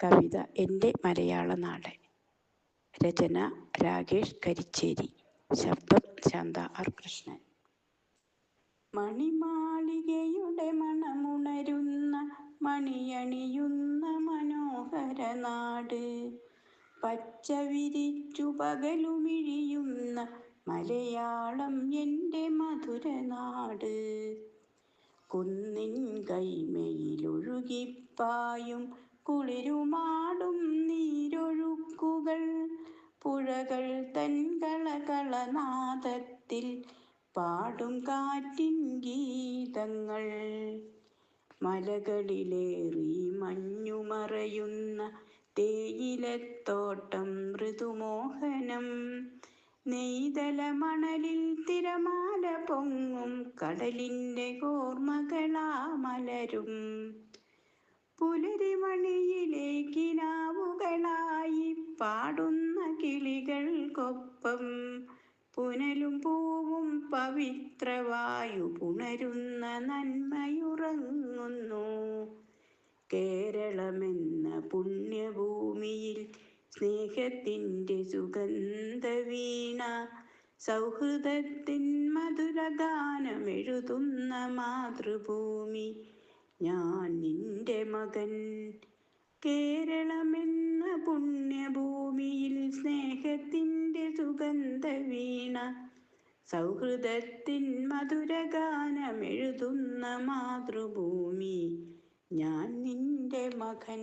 കവിത എന്റെ മലയാള നാട് രചന രാകേഷ് കരിച്ചേരി. ശബ്ദം ശാന്ത ആർ കൃഷ്ണൻ. മണിമാളികയുടെ മണമുണരുന്ന മണിയണിയുന്ന മനോഹര നാട് പച്ച വിരിച്ചു പകലുമിഴിയുന്ന മലയാളം എന്റെ മധുര നാട് കുന്നിൻ കൈമയിലൊഴുകിപ്പായും കുളിരുമാടും നീരൊഴുക്കുകൾ. പുഴകൾ തൻ കളകളനാദത്തിൽ പാടും കാറ്റിൻ ഗീതങ്ങൾ. മലകളിലേറി മഞ്ഞുമറയുന്ന തേയിലത്തോട്ടം മൃദുമോഹനം. നെയ്തല മണലിൽ തിരമാല പൊങ്ങും കടലിന്റെ ഓർമ്മകളാ മലരും പുലരിമണിയിലെ കിനാവുകളായി പാടുന്ന കിളികൾക്കൊപ്പം പുനലും പൂവും പവിത്രവായു പുണരുന്ന നന്മയുറങ്ങുന്നു. കേരളമെന്ന പുണ്യഭൂമിയിൽ സ്നേഹത്തിന്റെ സുഗന്ധവീണ സൗഹൃദത്തിൻ മധുരഗാനമെഴുതുന്ന മാതൃഭൂമി ഞാൻ നിന്റെ മകൻ കേരളമെന്ന പുണ്യഭൂമിയിൽ സ്നേഹത്തിന്റെ സുഗന്ധ വീണ സൗഹൃദത്തിൻ മധുരഗാനമെഴുതുന്ന മാതൃഭൂമി. ഞാൻ നിന്റെ മകൻ